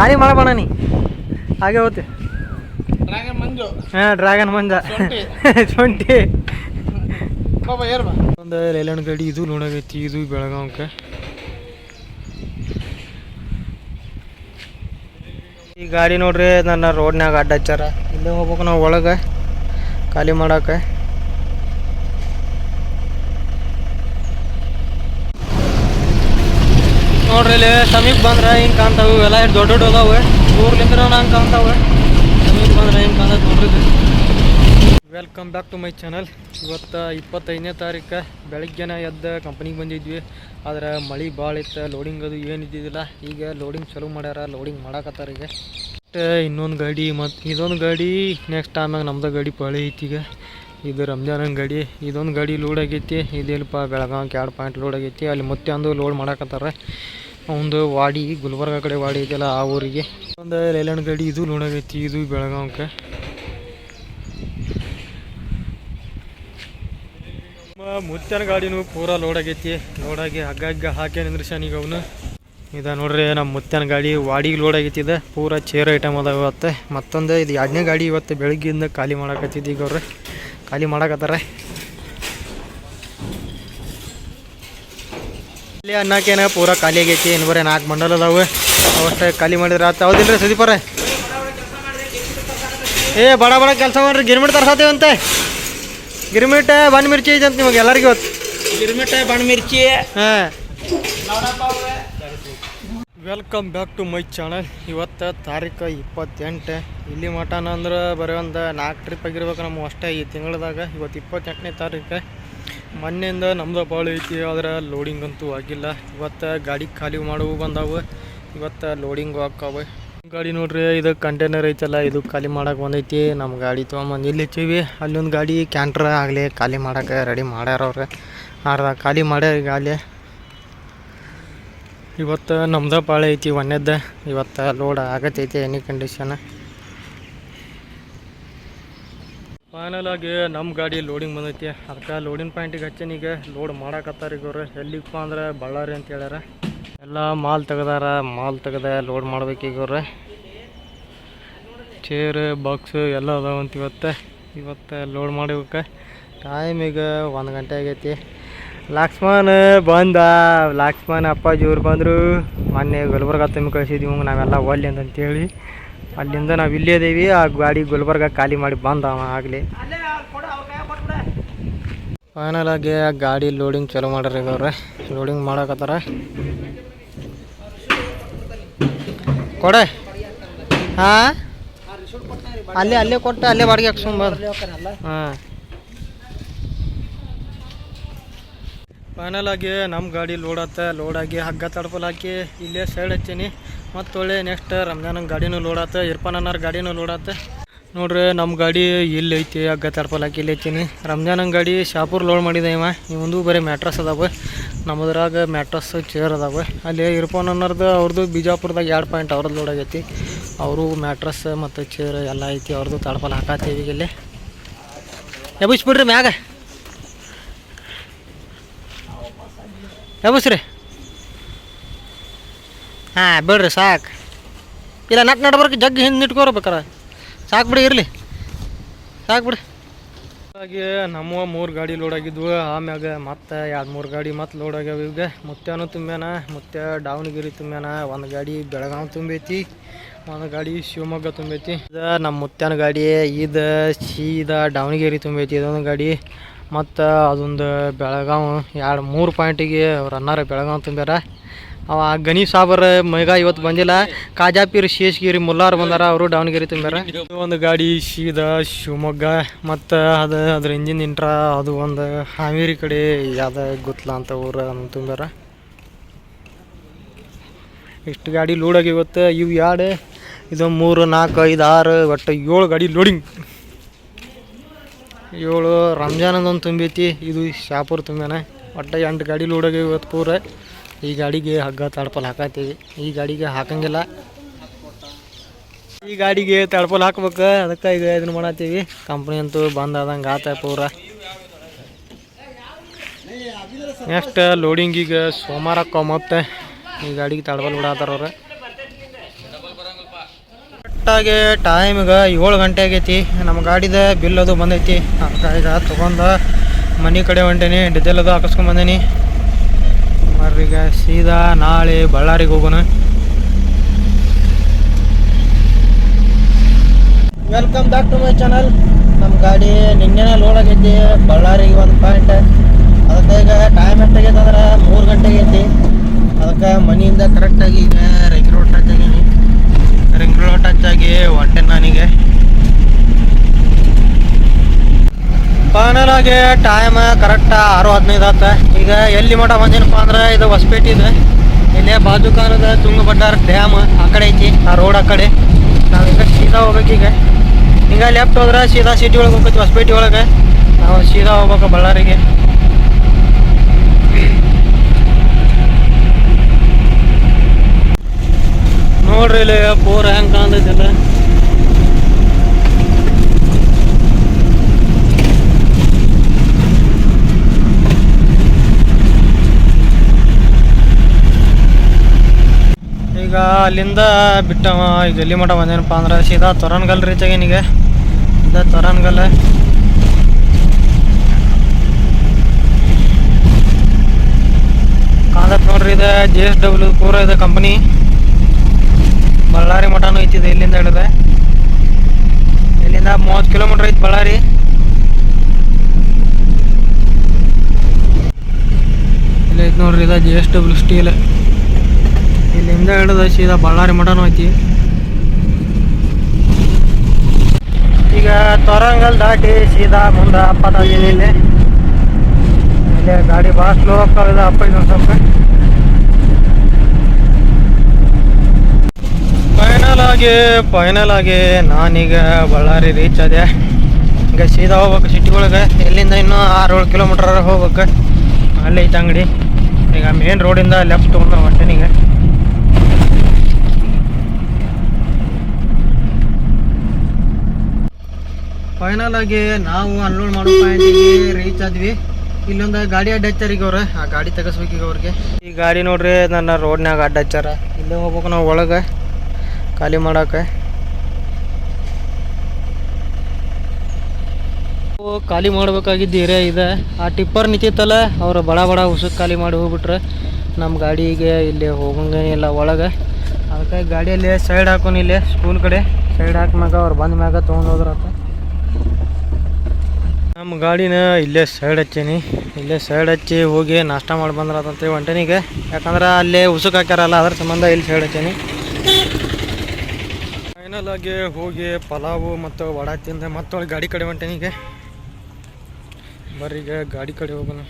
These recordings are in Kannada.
ಖಾಲಿ ಮಾಡಬೇಡ ನೀ? ಹಾಗೆ ಹೋಗ್ತಿ ಡ್ರಾಗನ್ ಮಂಜು. ಹಾಂ ಡ್ರ್ಯಾಗನ್ ಮಂಜ. ಶುಂಠಿ. ಒಂದು ಲೈಲಣ್ಣ ಗಾಡಿ ಇದು ನೋಡಾಗೈತಿ ಇದು ಬೆಳಗಾವಕ್ಕೆ ಈ ಗಾಡಿ ನೋಡ್ರಿ ನನ್ನ ರೋಡ್ನಾಗ ಅಡ್ಡ ಹಚ್ಚಾರ. ಇಲ್ಲೇ ಹೋಗ್ಬೇಕು ನಾವು ಒಳಗೆ ಖಾಲಿ ಮಾಡಕ್ಕೆ. ನೋಡ್ರಿ ಇಲ್ಲಿ ಸಮೀಪ ಬಂದ್ರೆ ಹಿಂಗೆ ಕಾಣ್ತಾವೆ, ಇವೆಲ್ಲ ಎಷ್ಟು ದೊಡ್ಡ ದೊಡ್ಡ ಅದಾವೆ. ಊರ್ಲಿಂದ್ರೆ ನಂಗೆ ಕಾಣ್ತಾವೆ. ಸಮೀಪ ಬಂದ್ರೆ ಹಿಂಗೆ ಕಾಣ್ತದೆ ನೋಡ್ರಿ welcome back to my channel ಇವತ್ತು ಇಪ್ಪತ್ತೈದನೇ ತಾರೀಕು. ಬೆಳಗ್ಗೆನ ಎದ್ದ ಕಂಪ್ನಿಗೆ ಬಂದಿದ್ವಿ. ಆದ್ರೆ ಮಳೆ ಭಾಳ ಇತ್ತು ಲೋಡಿಂಗ್ ಅದು ಏನು ಇದ್ದಿದ್ದಿಲ್ಲ. ಈಗ ಲೋಡಿಂಗ್ ಚಲೋ ಮಾಡ್ಯಾರ ಲೋಡಿಂಗ್ ಮಾಡಕತ್ತಾರ ಈಗ. ಇನ್ನೊಂದು ಗಾಡಿ ಮತ್ತು ಇದೊಂದು ಗಾಡಿ ನೆಕ್ಸ್ಟ್ ಟೈಮ್ ನಮ್ದು ಗಾಡಿ ಪಳಿ ಐತಿ ಈಗ. ಇದು ರಂಜಾನ್ ಗಾಡಿ. ಇದೊಂದು ಗಾಡಿ ಲೋಡ್ ಆಗೈತಿ. ಇದೇನಪ್ಪ ಬೆಳಗಾವಿಗೆ ಎರಡು ಪಾಯಿಂಟ್ ಲೋಡ್ ಆಗೈತಿ. ಅಲ್ಲಿ ಮತ್ತೆ ಲೋಡ್ ಮಾಡಕತ್ತಾರ. ಒಂದು ವಾಡಿ, ಗುಲ್ಬರ್ಗ ಕಡೆ ವಾಡಿ ಐತಿಲ್ಲ ಆ ಊರಿಗೆ. ಒಂದು ಲೈಲ್ಯಾಂಡ್ ಗಾಡಿ, ಇದು ಲೋಡ್ ಆಗೈತಿ, ಇದು ಬೆಳಗಾವಿಗೆ ಮುತ್ತನ ಗಾಡಿನೂ ಪೂರಾ ಲೋಡ್ ಆಗೈತಿ. ಲೋಡಾಗಿ ಹಗ್ಗ ಹಗ್ಗ ಹಾಕಿ ನಿಂದ್ರಿಸ್ಯಾನ ಈಗ ಅವನು. ಇದ ನೋಡ್ರಿ, ನಮ್ಮ ಮುತ್ಯನ ಗಾಡಿ ವಾಡಿಗೆ ಲೋಡ್ ಆಗೈತಿ ಇದು. ಪೂರಾ ಚೇರ್ ಐಟಮ್ ಅದಾವ ಇವತ್ತೆ. ಮತ್ತೊಂದು ಇದು ಎರಡನೇ ಗಾಡಿ ಇವತ್ತು ಬೆಳಗ್ಗೆಯಿಂದ ಖಾಲಿ ಮಾಡಕತ್ತಿದ್ದು ಅವ್ರು. ಖಾಲಿ ಮಾಡಕತ್ತಾರ. ಇಲ್ಲಿ ಅನ್ನಕ್ಕೇನ ಪೂರ ಖಾಲಿ ಆಗೈತಿ ಇನ್ನು ಬರೀ ನಾಲ್ಕು ಮಂಡಲ ಅದಾವೆ. ಅವಷ್ಟೇ ಖಾಲಿ ಮಾಡಿದ್ರೆ ಆತ. ಹೌದಿಲ್ರಿ ಸುದೀಪರ ಏ ಬಡ ಬಡ ಕೆಲಸ ಮಾಡ್ರಿ ಗಿರ್ಮಿಟ್ ತರ್ಸತ್ತೇವಂತೆ ಗಿರ್ಮಿಟ್ ಬಣ್ಣ ಮಿರ್ಚಿ ಐತೆ ಅಂತ ನಿಮಗೆ ಎಲ್ಲರಿಗೂ ಗಿರ್ಮಿಟ್ ಗಿರ್ಮಿಟ ಬಣ್ಣ ಮಿರ್ಚಿ. ಹಾಂ. Welcome back to my channel ಇವತ್ತು ತಾರೀಕು ಇಪ್ಪತ್ತೆಂಟು. ಇಲ್ಲಿ ಮಟನ್ ಅಂದ್ರೆ ಬರೀ ಒಂದು ನಾಲ್ಕು ಟ್ರಿಪ್ ಆಗಿರ್ಬೇಕು ನಮ್ಮ ಅಷ್ಟೇ ಈ ತಿಂಗಳದಾಗ. ಇವತ್ತು ಇಪ್ಪತ್ತೆಂಟನೇ ತಾರೀಕು. ಮೊನ್ನೆಯಿಂದ ನಮ್ದು ಭಾಳ ಐತಿ, ಆದ್ರೆ ಲೋಡಿಂಗ್ ಅಂತೂ ಆಗಿಲ್ಲ. ಇವತ್ತು ಗಾಡಿ ಖಾಲಿ ಮಾಡುವು ಬಂದಾವು. ಇವತ್ತು ಲೋಡಿಂಗು ಹಾಕಾವೆ ಗಾಡಿ ನೋಡ್ರಿ, ಇದು ಕಂಟೈನರ್ ಐತಲ್ಲ, ಇದು ಖಾಲಿ ಮಾಡೋಕೆ ಬಂದೈತಿ. ನಮ್ಮ ಗಾಡಿ ತೊಗೊಂಬಂದು ಇಲ್ಲಿ ಹಚ್ಚೀವಿ. ಅಲ್ಲೊಂದು ಗಾಡಿ ಕ್ಯಾಂಟ್ರ ಆಗಲಿ, ಖಾಲಿ ಮಾಡೋಕೆ ರೆಡಿ ಮಾಡ್ಯಾರವ್ರೆ ಅರ್ಧ ಖಾಲಿ ಮಾಡ್ಯಾರ ಈಗ ಅಲ್ಲಿ ಇವತ್ತು ನಮ್ದ ಪಾಳೆ ಐತಿ ಒಂದೇದ ಇವತ್ತು ಲೋಡ್ ಆಗತ್ತೈತಿ ಎನಿ ಕಂಡೀಷನ್ ಫೈನಲ್ ಆಗಿ ನಮ್ಮ ಗಾಡಿ ಲೋಡಿಂಗ್ ಬಂದೈತಿ. ಅದಕ್ಕೆ ಲೋಡಿಂಗ್ ಪಾಯಿಂಟಿಗೆ ಹಚ್ಚೇನಿ ಈಗ. ಲೋಡ್ ಮಾಡಕತ್ತಾರ ಈಗ ಎಲ್ಲಿಪ್ಪ ಎಲ್ಲಿಗಪ್ಪ ಅಂದ್ರೆ ಬಳ್ಳಾರಿ ಅಂತ ಹೇಳ್ಯಾರ. ಎಲ್ಲ ಮಾಲ್ ತೆಗ್ದಾರ, ಮಾಲ್ ತೆಗ್ದ ಲೋಡ್ ಮಾಡ್ಬೇಕು ಅವ್ರು. ಚೇರ್ ಬಾಕ್ಸ್ ಎಲ್ಲ ಅದಾವಂತ ಇವತ್ತು. ಇವತ್ತು ಲೋಡ್ ಮಾಡ್ಬೇಕು. ಟೈಮ್ ಈಗ ಒಂದು ಗಂಟೆ ಆಗೈತಿ. ಲಕ್ಷ್ಮಣ್ ಬಂದ. ಲಕ್ಷ್ಮಣ ಅಪ್ಪಾಜಿ ಇವ್ರು ಬಂದರು. ಮೊನ್ನೆ ಗುಲ್ಬರ್ಗ ತುಂಬಿ ಕಳಿಸಿದ್ವಿ ನಾವೆಲ್ಲ ಒಲ್ಲಿ ಅಂತಂತೇಳಿ. ಅಲ್ಲಿಂದ ನಾವು ಇಲ್ಲೇ ಇದ್ದೀವಿ ಆ ಗಾಡಿ ಗುಲ್ಬರ್ಗ ಖಾಲಿ ಮಾಡಿ ಬಂದ ಆಗಲಿ. ಫೈನಲ್ ಆಗಿ ಆ ಗಾಡಿ ಲೋಡಿಂಗ್ ಚಲೋ ಮಾಡ್ರಿ ಈಗ ಲೋಡಿಂಗ್ ಮಾಡಕತ್ತಾರ. ಕೊಡೆ. ಹಾಂ? ಅಲ್ಲೇ ಅಲ್ಲೇ ಕೊಟ್ಟು, ಅಲ್ಲೇ ಬಾಡಿಗೆ ಹಾಕ್ಸ್ಕೊಂಬ ಹಾಂ. ಫೈನಲ್ ಆಗಿ ನಮ್ಮ ಗಾಡಿ ಲೋಡ್ ಆತ. ಲೋಡ್ ಆಗಿ ಹಗ್ಗ ತಡ್ಪಲ್ ಹಾಕಿ ಇಲ್ಲೇ ಸೈಡ್ ಹಚ್ಚೀನಿ. ಮತ್ತು ಒಳ್ಳೆ ನೆಕ್ಸ್ಟ್ ರಂಜಾನ ಗಾಡಿನೂ ಲೋಡ್ ಆತ. ಇರ್ಫಾನ್ ಅನ್ನೋರ್ ಗಾಡಿನೂ ಲೋಡ್ ಆತ. ನೋಡ್ರಿ ನಮ್ಮ ಗಾಡಿ ಇಲ್ಲಿ ಐತಿ, ಹಗ್ಗ ತಡ್ಪಲ್ ಹಾಕಿ ಇಲ್ಲಿ ಹಚ್ಚೀನಿ. ರಂಜಾನ ಗಾಡಿ ಶಾಪುರ್ ಲೋಡ್ ಮಾಡಿದೆ ಇವ. ಇವಂದು ಬರೀ ಮ್ಯಾಟ್ರಸ್ ಅದಾವೆ. ನಮ್ಮದ್ರಾಗ ಮ್ಯಾಟ್ರಸ್ ಚೇರ್ ಅದಾವೆ. ಅಲ್ಲಿ ಇರ್ಫಾನ್ ಅನ್ನೋರ್ದು ಅವ್ರದ್ದು ಬಿಜಾಪುರದಾಗ ಎರಡು ಪಾಯಿಂಟ್ ಅವ್ರದ್ದು ಲೋಡ್ ಆಗೈತಿ. ಅವರು ಮ್ಯಾಟ್ರಸ್ ಮತ್ತು ಚೇರ್ ಎಲ್ಲ ಐತಿ ಅವ್ರದ್ದು ತಡ್ಪಲ್ ಹಾಕತ್ತೀವಿ ಇಲ್ಲಿ. ಎಬ್ಬಿಸ್ಬಿಡ್ರಿ ಮ್ಯಾಗ. ಎಬ್ಬಸ್ರಿ ಹಾಂ, ಬಿಡ್ರಿ, ಸಾಕು. ಇಲ್ಲ ನಟ್ ನಡ್ಬರ್ಕ ಜಗ್ ಹಿಂದೆ ಇಟ್ಕೋರ್ಬೇಕಾರ ಸಾಕು ಬಿಡಿ, ಇರಲಿ. ಸಾಕು ಬಿಡಿ. ಹಾಗೆ ನಮ್ಮ ಮೂರು ಗಾಡಿ ಲೋಡ್ ಆಗಿದ್ವು. ಆಮ್ಯಾಗ ಮತ್ತೆ ಎರಡು ಮೂರು ಗಾಡಿ ಮತ್ತೆ ಲೋಡ್ ಆಗ್ಯಾವ ಇವಾಗ. ಮುತ್ಯಾನು ತುಂಬ್ಯಾನ, ಮುತ್ಯ ದಾವಣಗೆರೆ ತುಂಬ್ಯಾನ. ಒಂದು ಗಾಡಿ ಬೆಳಗಾವಿ ತುಂಬೈತಿ, ಒಂದು ಗಾಡಿ ಶಿವಮೊಗ್ಗ ತುಂಬೈತಿ. ಇದು ನಮ್ಮ ಮುತ್ಯಾನ ಗಾಡಿ, ಇದು ಸೀದಾ ದಾವಣಗೆರೆ ತುಂಬೈತಿ. ಇದೊಂದು ಗಾಡಿ. ಮತ್ತು ಅದೊಂದು ಬೆಳಗಾವಿ ಎರಡು ಮೂರು ಪಾಯಿಂಟಿಗೆ ರನ್ನರ್ ಬೆಳಗಾವಿ ತುಂಬ್ಯಾರ ಅವ ಗಣಿ ಸಾಬರ್ ಮೈಗ ಇವತ್ತು ಬಂದಿಲ್ಲ. ಕಾಜಾಪೀರ್ ಶೇಷಗಿರಿ ಮುಲ್ಲಾರ್ ಬಂದಾರ, ಅವರು ದಾವಣಗೆರೆ ತುಂಬ್ಯಾರ ಒಂದು ಗಾಡಿ ಸೀದಾ ಶಿವಮೊಗ್ಗ, ಮತ್ತು ಅದು ಅದ್ರ ಇಂಜಿನ್ ಇಂಟ್ರ ಅದು ಒಂದು ಹಾವೇರಿ ಕಡೆ ಯಾವ್ದು ಗೊತ್ತಲ್ಲ ಅಂತ ಊರು ತುಂಬ್ಯಾರ ಇಷ್ಟು ಗಾಡಿ ಲೋಡಾಗಿ ಇವತ್ತು ಇವು ಎರಡು ಇದು ಮೂರು, ನಾಲ್ಕು, ಐದು, ಆರು, ಒಟ್ಟು ಏಳು ಗಾಡಿ ಲೋಡಿಂಗ್ ಏಳು ರಂಜಾನದೊಂದು ತುಂಬೈತಿ. ಇದು ಶಾಪುರ್ ತುಂಬಾನೆ ಒಟ್ಟು ಎಂಟು ಗಾಡಿ ಲೋಡ್ ಆಗಿ ಇವತ್ತು ಪೂರ. ಈ ಗಾಡಿಗೆ ಹಗ್ಗ, ತಡ್ಪಲ್ ಹಾಕತ್ತೀವಿ. ಈ ಗಾಡಿಗೆ ಹಾಕಂಗಿಲ್ಲ. ಈ ಗಾಡಿಗೆ ತಡ್ಪಲ್ ಹಾಕ್ಬೇಕು. ಅದಕ್ಕೆ ಈಗ ಇದನ್ನ ಮಾಡತ್ತೀವಿ. ಕಂಪ್ನಿ ಅಂತೂ ಬಂದ್ ಆದಂಗೆ ಆತ ಪೂರ. ನೆಕ್ಸ್ಟ್ ಈಗ ಸೋಮವಾರಕ್ಕೆ ಮತ್ತೆ ಈ ಗಾಡಿಗೆ ತಡಪಲ್ ಬಿಡತ್ತಾರ ಅವ್ರು. ಕರೆಕ್ಟಾಗಿ ಟೈಮ್ಗೆ ಏಳು ಗಂಟೆ ಆಗೈತಿ. ನಮ್ಮ ಗಾಡಿದ ಬಿಲ್ ಅದು ಬಂದೈತಿ. ನಮ್ಮ ಈಗ ತೊಗೊಂಡು ಮನೆ ಕಡೆ ಹೊಂಟೇನಿ ಡೀಸೆಲ್ ಅದು ಹಾಕಿಸ್ಕೊಂಡು ಬಂದೇನಿ. ಬರ್ರಿ ಈಗ ಸೀದಾ ನಾಳೆ ಬಳ್ಳಾರಿಗೆ ಹೋಗೋಣ. Welcome back to my channel ನಮ್ಮ ಗಾಡಿ ನಿನ್ನೆನೇ ಲೋಡ್ ಆಗೈತಿ, ಬಳ್ಳಾರಿಗೆ ಒಂದು ಪಾಯಿಂಟ್ ಅದಕ್ಕೆ ಈಗ ಟೈಮ್ ಎಷ್ಟಾಗೈತೆ ಅಂದ್ರೆ ಮೂರು ಗಂಟೆಗೈತಿ ಐತಿ. ಅದಕ್ಕೆ ಮನೆಯಿಂದ ಕರೆಕ್ಟಾಗಿ ಈಗ ರೋಡ್ ಟಚ್ ಆಗೀನಿ ರಿಂಗ್ ಟಚ್ ಆಗಿ ಹೊಟ್ಟೆ ನನಗೆ. ಫೈನಲ್ ಆಗಿ ಟೈಮ್ ಕರೆಕ್ಟ್ ಆರು ಹದಿನೈದು ಆತ. ಈಗ ಎಲ್ಲಿ ಮಠ ಬಂದೇನಪ್ಪ ಅಂದ್ರೆ ಇದು ಹೊಸಪೇಟೆ ಇದೆ. ಇಲ್ಲೇ ಬಾಜುಕಾರದ ತುಂಗಭದ್ರಾ ಡ್ಯಾಮ್ ಆ ಕಡೆ ಐತಿ, ಆ ರೋಡ್ ಆ ಕಡೆ. ಈಗ ಸೀದಾ ಹೋಗ್ಬೇಕೀಗ ಹಿಂಗೆ ಲೆಫ್ಟ್ ಹೋದ್ರೆ ಸೀದಾ ಸಿಟಿ ಒಳಗೆ ಹೋಗ್ಬೇಕು, ಹೊಸಪೇಟೆ ಒಳಗೆ. ನಾವು ಸೀದಾ ಹೋಗ್ಬೇಕು ಬಳ್ಳಾರಿಗೆ. ನೋಡ್ರಿ ಇಲ್ಲಿ ಪೂರ ಹೆಂಗ್ ಕಾಣ್ತೈತಿಲ್ಲ. ಈಗ ಅಲ್ಲಿಂದ ಬಿಟ್ಟವ, ಈಗ ಎಲ್ಲಿ ಮಠ ಬಂದೇನಪ್ಪ ಅಂದ್ರೆ ಸೀದಾ ತೊರನ್ಗಲ್ ರೀಚ್ ಆಗೇನಿಗೆ ಇದ ತೊರನ್ಗಲ್. ಕಾಂದತ್ ನೋಡ್ರಿ, ಇದು ಜಿ ಎಸ್ ಡಬ್ಲ್ಯೂ ಪೂರ ಇದೆ ಕಂಪನಿ ಬಳ್ಳಾರಿ ಮಠನೂ ಐತಿದೆ, ಇಲ್ಲಿಂದ ಹಿಡಿದೆ. ಇಲ್ಲಿಂದ ಮೂವತ್ತು ಕಿಲೋಮೀಟ್ರ್ ಐತಿ ಬಳ್ಳಾರಿ. ಇಲ್ಲಿ ಐತಿ ನೋಡ್ರಿ, ಇದು ಜಿ ಎಸ್ ಡಬ್ಲ್ಯೂ ಸ್ಟೀಲ್ ಇಲ್ಲಿಂದ ಹಿಡಿದ ಸೀದಾ ಬಳ್ಳಾರಿ ಮಠನೂ ಐತಿ. ಈಗ ತೊರಂಗಲ್ ದಾಟಿ ಸೀದಾ ಮುಂದೆ ಅಪ್ಪದಾಗಿ ಇಲ್ಲಿ. ಇಲ್ಲಿ ಗಾಡಿ ಭಾಳ ಸ್ಲೋ ಆಗ್ತಾವಿದೆ ಅಪ್ಪ ಇದೊಂದು ಸ್ವಲ್ಪ. ಫೈನಲ್ ಆಗಿ ಫೈನಲ್ ಆಗಿ ನಾನೀಗ ಬಳ್ಳಾರಿ ರೀಚ್ ಆದೆ. ಈಗ ಸೀದಾ ಹೋಗ್ಬೇಕು ಸಿಟಿ ಒಳಗೆ. ಇಲ್ಲಿಂದ ಇನ್ನೂ ಆರು ಏಳು ಕಿಲೋಮೀಟ್ರ್ ಹೋಗ್ಬೇಕು. ಅಲ್ಲಿ ಐತೆ ಅಂಗಡಿ. ಈಗ ಮೇನ್ ರೋಡಿಂದ ಲೆಫ್ಟ್ ತೊಗೊಂಡು ಹೊಂಟೇನೀಗ ಫೈನಲ್ ಆಗಿ ನಾವು ಅನ್ಲೋಡ್ ಮಾಡೋ ರೀಚ್ ಆದ್ವಿ. ಇಲ್ಲೊಂದು ಗಾಡಿ ಅಡ್ಡ ಹಚ್ಚಾರ ಈಗ ಅವ್ರೆ. ಆ ಗಾಡಿ ತೆಗಸ್ಬೇಕೀಗ ಈಗ ಅವ್ರಿಗೆ. ಈ ಗಾಡಿ ನೋಡ್ರಿ, ನನ್ನ ರೋಡ್ನಾಗ ಅಡ್ಡ ಹಚ್ಚಾರ ಇಲ್ಲೇ ಹೋಗ್ಬೇಕು ನಾವು ಒಳಗೆ. ಖಾಲಿ ಮಾಡಕ್ಕೆ. ಖಾಲಿ ಮಾಡ್ಬೇಕಾಗಿದ್ದ ಏರಿಯಾ ಇದೆ. ಆ ಟಿಪ್ಪರ್ ನಿಂತಿತ್ತಲ್ಲ, ಅವರು ಬಡ ಬಡ ಉಸುಕ್ ಖಾಲಿ ಮಾಡಿ ಹೋಗ್ಬಿಟ್ರೆ. ನಮ್ಮ ಗಾಡಿಗೆ ಇಲ್ಲಿ ಹೋಗಂಗೇನಿಲ್ಲ ಒಳಗೆ. ಅದಕ್ಕೆ ಗಾಡಿಯಲ್ಲಿ ಸೈಡ್ ಹಾಕೋನ್ ಇಲ್ಲಿ ಸ್ಕೂಲ್ ಕಡೆ. ಸೈಡ್ ಹಾಕ್ಮ್ಯಾಗ ಅವ್ರು ಬಂದ ಮ್ಯಾಗ ತೊಗೊಂಡು ಹೋದ್ರ ನಮ್ಮ ಗಾಡಿನ ಇಲ್ಲೇ ಸೈಡ್ ಹಚ್ಚೀನಿ. ಇಲ್ಲೇ ಸೈಡ್ ಹಚ್ಚಿ ಹೋಗಿ ನಾಷ್ಟ ಮಾಡಿ ಬಂದ್ರತ್ತಂತೇಳಿ ಒಂಟನಿಗೆ ಯಾಕಂದ್ರೆ ಅಲ್ಲೇ ಉಸುಕ್ ಹಾಕ್ಯಾರಲ್ಲ, ಅದ್ರ ಸಂಬಂಧ ಇಲ್ಲಿ ಸೈಡ್ ಹಚ್ಚೀನಿ. ಫೈನಲ್ ಆಗಿ ಹೋಗಿ ಪಲಾವು ಮತ್ತು ವಡಾ ತಿಂದೆ. ಮತ್ತೊಳಗೆ ಗಾಡಿ ಕಡೆ ಹೊಂಟೇನಿಗೆ ಬರ್ರಿ ಈಗ ಗಾಡಿ ಕಡೆ ಹೋಗೋಣ.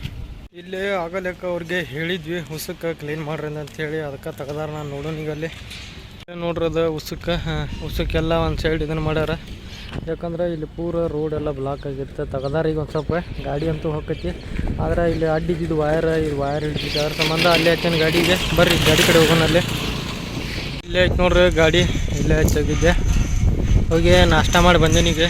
ಇಲ್ಲೇ ಆಗಲೇಕ ಅವ್ರಿಗೆ ಹೇಳಿದ್ವಿ ಉಸುಕ್ಕ ಕ್ಲೀನ್ ಮಾಡ್ರಿ ಅಂತ ಹೇಳಿ. ಅದಕ್ಕೆ ತೆಗ್ದಾರ ನಾನು ನೋಡೋಣ ಈಗ ಅಲ್ಲಿ. ನೋಡ್ರಿ ಅದು ಉಸುಕ್ಕ ಉಸುಕ್ಕೆಲ್ಲ ಒಂದು ಸೈಡ್ ಇದನ್ನು ಮಾಡ್ಯಾರ. ಯಾಕಂದ್ರೆ ಇಲ್ಲಿ ಪೂರ ರೋಡ್ ಎಲ್ಲ ಬ್ಲಾಕ್ ಆಗಿರುತ್ತೆ. ತೆಗ್ದಾರ ಈಗ ಒಂದು ಸ್ವಲ್ಪ. ಗಾಡಿ ಅಂತೂ ಹೋಗೈತಿ ಆದ್ರೆ ಇಲ್ಲಿ ಅಡ್ಡಿದ್ದು ವಯರ್ ಇದು ವಯರ್ ಹಿಡಿದಿದ್ದು. ಅದ್ರ ಸಂಬಂಧ ಅಲ್ಲೇ ಗಾಡಿ ಗಾಡಿಗೆ ಬರ್ರಿ ಗಾಡಿ ಕಡೆ ಹೋಗೋಣ ಅಲ್ಲೇ. ಇಲ್ಲೇ ಐತೆ ನೋಡ್ರಿ ಗಾಡಿ, ಇಲ್ಲೇ ಹಚ್ಚಾಗಿದ್ದೆ. ಹೋಗಿ ನಾಷ್ಟ ಮಾಡಿ ಬಂದೇನಿ ಈಗ.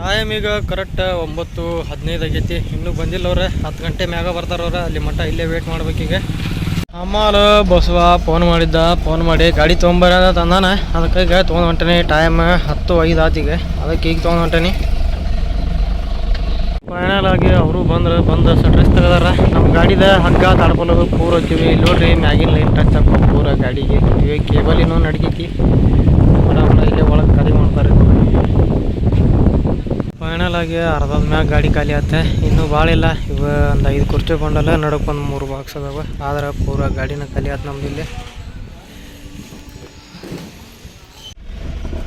ಟೈಮ್ ಈಗ ಕರೆಕ್ಟ್ ಒಂಬತ್ತು ಹದಿನೈದು ಆಗೈತಿ. ಇನ್ನೂ ಬಂದಿಲ್ಲ ಅವ್ರೆ. ಹತ್ತು ಗಂಟೆ ಮ್ಯಾಗ ಬರ್ತಾರವ್ರೆ ಅಲ್ಲಿ ಮಟ್ಟ ಇಲ್ಲೇ ವೇಟ್ ಮಾಡ್ಬೇಕೀಗ ಅಮ್ಮಾಲ ಬಸವ ಫೋನ್ ಮಾಡಿದ್ದ. ಫೋನ್ ಮಾಡಿ ಗಾಡಿ ತೊಗೊಂಬರ ತಂದಾನೆ. ಅದಕ್ಕೆ ಈಗ ತೊಗೊಂಡು ಹೊಂಟೇನಿ. ಟೈಮ್ ಹತ್ತು ಐದು ಆತಿಗೆ ಅದಕ್ಕೆ ಈಗ ತೊಗೊಂಡು ಹೊಂಟೇನಿ. ಫೈನಲ್ ಆಗಿ ಅವರು ಬಂದ್ರೆ, ಬಂದು ಸಟ್ರೆಸ್ ತೆಗೆದಾರ ನಮ್ಮ ಗಾಡಿದ ಹಗ್ಗ ತಾಡ್ಕೊಂಡು ಪೂರ ಹಚ್ಚಿವಿ. ಇಲ್ಲಿ ನೋಡ್ರಿ, ಮ್ಯಾಗಿನ ಲೈನ್ ಟಚ್ ಅಪ್ ಪೂರ ಗಾಡಿಗೆ ಇವೆ ಕೇಬಲ್ ಇನ್ನೂ ಬಡ ಇಲ್ಲೇ ಒಳಗೆ ಖಾಲಿ ಮಾಡ್ತಾರೆ ಫೈನಲ್ ಆಗಿ ಅರ್ಧದ ಮ್ಯಾಗ ಗಾಡಿ ಖಾಲಿ ಆತ. ಇನ್ನೂ ಭಾಳ ಇಲ್ಲ. ಇವ ಒಂದು ಐದು ಕುರ್ಚಿ ಕೊಂಡಲ್ಲ ನಡಕ್ಕೆ ಒಂದು ಮೂರು ಬಾಕ್ಸ್ ಅದಾವ. ಆದ್ರೆ ಪೂರ ಗಾಡಿನ ಖಾಲಿ ಆತ ನಮ್ದು ಇಲ್ಲಿ.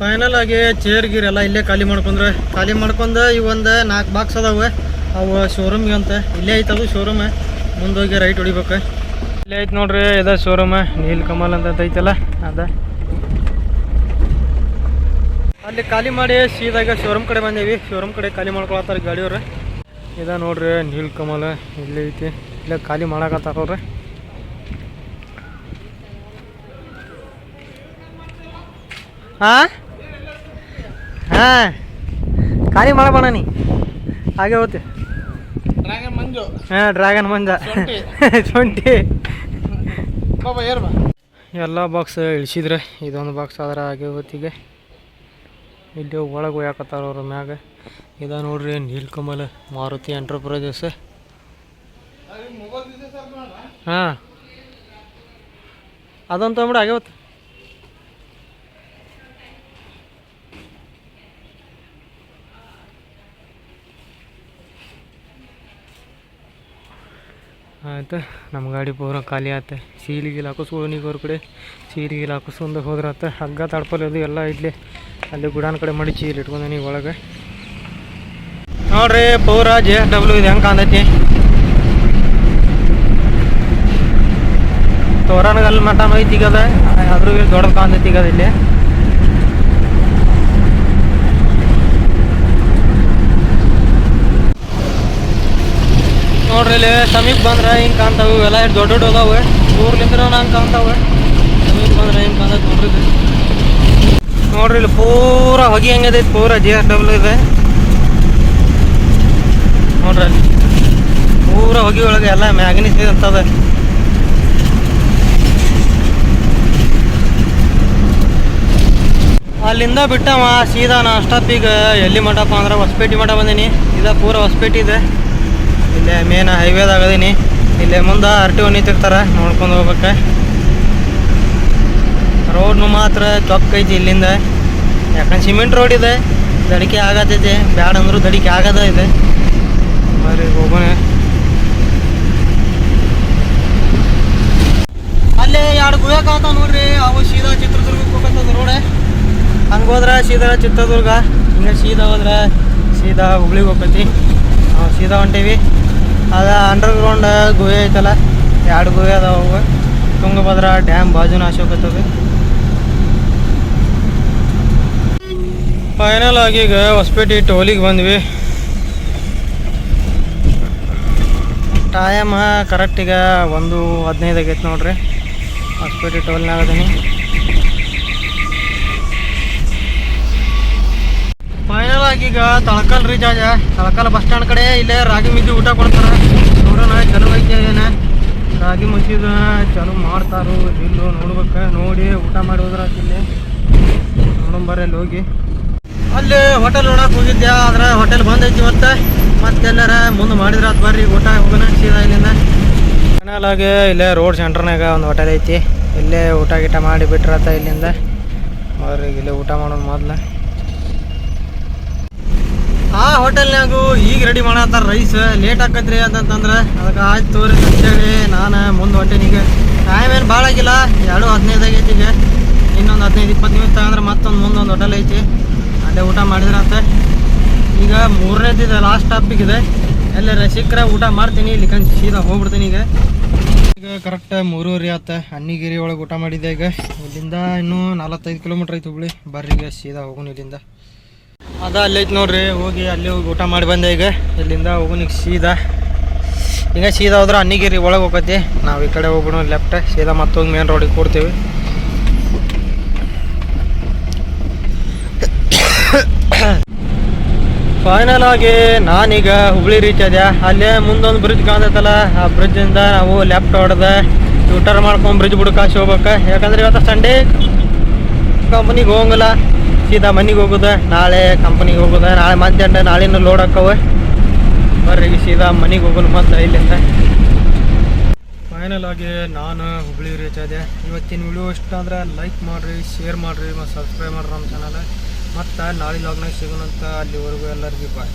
ಫೈನಲ್ ಆಗಿ ಚೇರ್ ಗೀರ್ ಎಲ್ಲ ಇಲ್ಲೇ ಖಾಲಿ ಮಾಡ್ಕೊಂಡ್ರೆ. ಖಾಲಿ ಮಾಡ್ಕೊಂಡು ಈ ಒಂದು ನಾಲ್ಕು ಬಾಕ್ಸ್ ಅದಾವೆ. ಅವು ಶೋರೂಮ್ಗೆ ಅಂತ. ಇಲ್ಲೇ ಐತೆ ಅದು ಶೋರೂಮ್ ಮುಂದೋಗಿ ರೈಟ್ ಹೊಡಿಬೇಕು. ಇಲ್ಲೇ ಐತೆ ನೋಡ್ರಿ, ಇದ ಶೋರೂಮ್ ನೀಲ್ ಕಮಲ್ ಅಂತ ಐತಲ್ಲ, ಅದ. ಅಲ್ಲಿ ಖಾಲಿ ಮಾಡಿ ಸೀದಾಗ ಶೋರೂಮ್ ಕಡೆ ಬಂದೀವಿ. ಶೋರೂಮ್ ಕಡೆ ಖಾಲಿ ಮಾಡ್ಕೊಳತ್ತಾರ ಗಾಡಿಯವ್ರೆ. ಇದ ನೋಡ್ರಿ, ನೀಲ್ ಕಮಲ್ ಇಲ್ಲಿ ಐತಿ. ಇಲ್ಲೇ ಖಾಲಿ ಮಾಡಕತ್ತಾರವ್ರಿ ಹಾ ಹಾ. ಖಾಲಿ ಮಾಡಬೇಡ ನೀ. ಹಾಗೆ ಮಂಜು. ಹಾಂ ಡ್ರ್ಯಾಗನ್ ಮಂಜ. ಶುಂಠಿ. ಎಲ್ಲ ಬಾಕ್ಸ್ ಇಳಿಸಿದ್ರೆ ಇದೊಂದು ಬಾಕ್ಸ್ ಆದ್ರೆ ಹಾಗೆ ಹೊತ್ತಿಗೆ. ಇಲ್ಲಿ ಒಳಗೆ ಹೋಯಾಕತ್ತಾರ ಅವ್ರ ಮ್ಯಾಗ. ಇದ ನೋಡ್ರಿ ನೀಲ್ಕಮಲ್ ಮಾರುತಿ ಎಂಟರ್ಪ್ರೈಸಸ್ ಹಾಂ. ಅದೊಂದು ತೊಗೊಂಬಿಡು ಆಗ್ಯಾವತ್ತು ಆಯ್ತು. ನಮ್ಮ ಗಾಡಿ ಪೂರ ಖಾಲಿ ಆತ ಸೀಲಿಗಿಲ್ ಹಾಕಿಸ್ಕೊಳ್ಳೋನಿಗೆ ಅವ್ರ ಕಡೆ ಸೀಲಿಗಿಲ್ ಹಾಕಿಸ್ಕೊಂಡು ಆತ ಹಗ್ಗ ತಡ್ಪಲ್ ಅದು ಎಲ್ಲ ಇಲ್ಲಿ ಅಲ್ಲಿ ಗುಡಾನ್ ಕಡೆ ಮಾಡಿ ಚೀಲ್ ಇಟ್ಕೊಂಡೀನಿ ಒಳಗೆ. ನೋಡ್ರಿ, ಪೂರ ಜೆ ಎಸ್ ಡಬ್ಲ್ಯೂ ಇದು ಹೆಂಗೆ ಕಾಂತೈತಿ ತೋರಣಗಲ್ ಮಟನ್ ಐತಿ ಈಗ ಅದ್ರ ದೊಡ್ಡದು ಕಾಂತೈತಿ ಈಗ ಇಲ್ಲಿ. ನೋಡ್ರಿ ಇಲ್ಲಿ ಸಮೀಪ ಬಂದ್ರೆ ಹಿಂಗೆ ಕಾಣ್ತಾವೆ, ಇವೆಲ್ಲ ಎಷ್ಟು ದೊಡ್ಡ ದೊಡ್ಡ ಅದಾವೆ. ಊರ್ಲಿಂದ್ರ ಹಂಗೆ ಕಾಣ್ತಾವೆ. ಸಮೀಪ ಬಂದ್ರೆ ಹಿಂಗೆ ಕಾಣ್ತೈತೆ ನೋಡ್ರಿ. ನೋಡ್ರಿ ಇಲ್ಲಿ ಪೂರ ಹೊಗೆ ಹೆಂಗದೈತಿ ಪೂರ ಜಿ ಎಸ್ ಡಬ್ಲ್ಯೂ ಇದೆ. ನೋಡ್ರಿ ಪೂರ ಹೊಗೆ ಒಳಗೆ ಎಲ್ಲ ಮ್ಯಾಗ್ನಿಸ್ ಅಂತದ ಅಲ್ಲಿಂದ ಬಿಟ್ಟವ, ಸೀದಾ ನಾ ಸ್ಟಾಪಿಗೆ ಎಲ್ಲಿ ಮಠಪ್ಪ ಅಂದ್ರೆ ಹೊಸಪೇಟೆ ಮಠ ಬಂದೀನಿ. ಇದ ಪೂರ ಹೊಸಪೇಟೆ ಇದೆ. ಇಲ್ಲೇ ಮೇನ್ ಹೈವೇದಾಗ ಅದೀನಿ. ಇಲ್ಲೇ ಮುಂದೆ ಆರ್ ಟಿ ಒ ನಿಂತಿರ್ತಾರೆ, ನೋಡ್ಕೊಂಡು ಹೋಗ್ಬೇಕು. ರೋಡ್ನು ಮಾತ್ರ ಚೊಕ್ಕ ಐತಿ ಇಲ್ಲಿಂದ. ಯಾಕಂದ್ರೆ ಸಿಮೆಂಟ್ ರೋಡ್ ಇದೆ, ದಡಿಕೆ ಆಗತೈತೆ. ಬ್ಯಾಡ ಅಂದರೂ ದಡಿಕೆ ಆಗದ ಇದೆ. ಬರ್ರಿ ಹೋಗೋಣ. ಅಲ್ಲೇ ಎರಡು ಗುಯಾಕಾತ ನೋಡ್ರಿ, ಅವು ಸೀದಾ ಚಿತ್ರದುರ್ಗಕ್ಕೆ ಹೋಗತ್ತದ ರೋಡ್ ಹಂಗೆ ಹೋದ್ರೆ ಸೀದಾ ಚಿತ್ರದುರ್ಗ ಹಿಂಗೆ ಸೀದಾ ಹೋದ್ರೆ ಸೀದಾ ಹುಬ್ಳಿಗೆ ಹೋಗ್ತೈತಿ. ನಾವು ಸೀದಾ ಹೊಂಟೀವಿ. ಅದ ಅಂಡರ್ಗ್ರೌಂಡ್ ಗುಹೆ ಐತಲ್ಲ, ಎರಡು ಗುಹೆ ಅದಾವ ತುಂಗಭದ್ರಾ ಡ್ಯಾಮ್ ಬಾಜುನ ಅಶೋಕತ್ತದ ಫೈನಲ್ ಆಗಿ ಈಗ ಹೊಸಪೇಟೆ ಟೋಲಿಗೆ ಬಂದ್ವಿ. ಟೈಮ್ ಕರೆಕ್ಟ್ ಈಗ ಒಂದು ಹದಿನೈದು ಆಗೈತೆ ನೋಡ್ರಿ. ಹೊಸಪೇಟೆ ಟೋಲ್ನಾಗ ಅದೀನಿ. ಫೈನಲ್ ಆಗಿ ಈಗ ತಳಕಲ್ ರೀಚ್ ಆದ ತಳಕಲ್ ಬಸ್ ಸ್ಟ್ಯಾಂಡ್ ಕಡೆ ಇಲ್ಲೇ ರಾಗಿ ಮಿಗಿ ಊಟ ಕೊಡ್ತಾರ. ಚಲೋ ಐತೆ ಏನ ರಾಗಿ ಮುಚ್ಚಿದ ಚಲೋ ಮಾಡ್ತಾರು. ಇಲ್ಲೋ ನೋಡ್ಬೇಕು. ನೋಡಿ ಊಟ ಮಾಡಿ ಹೋದ್ರಾತ್ ಇಲ್ಲಿ. ನೋಡೋಣ ಬರ್ರಿ ಅಲ್ಲಿ ಹೋಗಿ. ಅಲ್ಲಿ ಹೋಟೆಲ್ ನೋಡಕ್ ಹೋಗಿದ್ದೆ ಆದ್ರೆ ಹೋಟೆಲ್ ಬಂದ್ ಐತಿ ಮತ್ತೆ. ಮತ್ತೆಲ್ಲರ ಮುಂದೆ ಮಾಡಿದ್ರ ಅದು ಬರ್ರಿ. ಊಟ ಹೋಗೋಣ ಸೀದಾ ಇಲ್ಲಿಂದ. ಇಲ್ಲೇ ರೋಡ್ ಸೆಂಟರ್ನಾಗ ಒಂದು ಹೋಟೆಲ್ ಐತಿ. ಇಲ್ಲೇ ಊಟ ಗೀಟ ಮಾಡಿ ಬಿಟ್ರತ್ತ ಇಲ್ಲಿಂದ. ಅವ್ರಿಗೆ ಇಲ್ಲೇ ಊಟ ಮಾಡೋಣ ಮೊದ್ಲು. ಆ ಹೋಟೆಲ್ನಾಗು ಈಗ ರೆಡಿ ಮಾಡತ್ತಾರ ರೈಸ್ ಲೇಟ್ ಆಕತ್ರಿ ಅಂತಂತಂದ್ರೆ ಅದಕ್ಕೆ ಆಯ್ತು ತೋರಿ ಅಂತೇಳಿ ನಾನು ಮುಂದೆ ಹೊಂಟೀನಿ ಟೈಮ್ ಏನು ಭಾಳ ಆಗಿಲ್ಲ. ಎರಡು ಹದಿನೈದು ಆಗೈತಿ ಈಗ. ಇನ್ನೊಂದು ಹದಿನೈದು ಇಪ್ಪತ್ತು ನಿಮಿಷ ತಗೊಂಡ್ರೆ ಮತ್ತೊಂದು ಮುಂದೊಂದು ಹೋಟೆಲ್ ಐತಿ. ಅಲ್ಲೇ ಊಟ ಮಾಡಿದ್ರಂತೆ ಈಗ ಮೂರನೇದಿದೆ ಲಾಸ್ಟ್ ಟಾಪಿಗಿದೆ ಎಲ್ಲರ ಸಿಕ್ಕರೆ ಊಟ ಮಾಡ್ತೀನಿ. ಇಲ್ಲಿ ಸೀದಾ ಹೋಗ್ಬಿಡ್ತೀನಿ ಈಗ. ಈಗ ಕರೆಕ್ಟ್ ಮೂರುವರೆ ಆತ. ಅನ್ನಿಗಿರಿ ಒಳಗೆ ಊಟ ಮಾಡಿದ್ದೆ ಈಗ. ಇಲ್ಲಿಂದ ಇನ್ನೂ ನಲವತ್ತೈದು ಕಿಲೋಮೀಟ್ರ್ ಐತಿ ಹುಬ್ಳಿ. ಬರ್ರಿ ಈಗ ಸೀದಾ ಹೋಗೋಣ ಇಲ್ಲಿಂದ. ಅದ ಅಲ್ಲೈತಿ ನೋಡ್ರಿ, ಹೋಗಿ ಅಲ್ಲಿ ಹೋಗಿ ಊಟ ಮಾಡಿ ಬಂದೆ ಈಗ. ಇಲ್ಲಿಂದ ಹೋಗೋಣ ಈಗ ಸೀದಾ. ಈಗ ಸೀದಾ ಹೋದ್ರೆ ಅನ್ನಿಗಿರಿ ಒಳಗೆ ಹೋಗತಿ ನಾವು ಈ ಕಡೆ ಹೋಗ್ಬಿಡೋಣ ಲೆಫ್ಟ್ ಸೀದಾ ಮತ್ತೊಂದು ಮೇನ್ ರೋಡಿಗೆ ಕೊಡ್ತೀವಿ. ಫೈನಲ್ ಆಗಿ ನಾನೀಗ ಹುಬ್ಳಿ ರೀಚ್ ಆದ್ಯಾ ಅಲ್ಲೇ ಮುಂದೊಂದು ಬ್ರಿಡ್ಜ್ ಕಾಣ್ತೈತಲ್ಲ, ಆ ಬ್ರಿಡ್ಜಿಂದ ನಾವು ಲೆಫ್ಟ್ ಹೊಡೆದ ಯೂಟರ್ ಮಾಡ್ಕೊಂಡು ಬ್ರಿಡ್ಜ್ ಬುಡಕಾಸಿ ಹೋಗ್ಬೇಕು. ಯಾಕಂದ್ರೆ ಇವತ್ತು ಸಂಡೇ ಕಂಪ್ನಿಗೆ ಹೋಗಂಗಿಲ್ಲ. ಸೀದಾ ಮನೆಗೆ ಹೋಗುದ, ನಾಳೆ ಕಂಪನಿಗೆ ಹೋಗುದ, ನಾಳೆ ಮಧ್ಯಾಹ್ನ ನಾಳಿನ ಲೋಡ್ ಹಾಕವೆ. ಬರ್ರಿ, ಸೀದಾ ಮನೆಗೆ ಹೋಗೋಣ ಮತ್ತೆ ಇಲ್ಲಿಂದ. ಫೈನಲ್ ಆಗಿ ನಾನು ಹುಬ್ಳಿ ರೀಚ್ ಆದೆ. ಇವತ್ತಿನ ವಿಡಿಯೋ ಇಷ್ಟ ಅಂದ್ರೆ ಲೈಕ್ ಮಾಡ್ರಿ ಶೇರ್ ಮಾಡ್ರಿ, ಮತ್ತೆ ಸಬ್ಸ್ಕ್ರೈಬ್ ಮಾಡ್ರಿ ನಮ್ಮ ಚಾನಲ್ ಮತ್ತೆ ನಾಳೆ ಲಾಗ್ನಾಗ ಸಿಗೋಣಂತ ಅಲ್ಲಿವರೆಗೂ ಎಲ್ಲರಿಗೂ ಬಾಯ್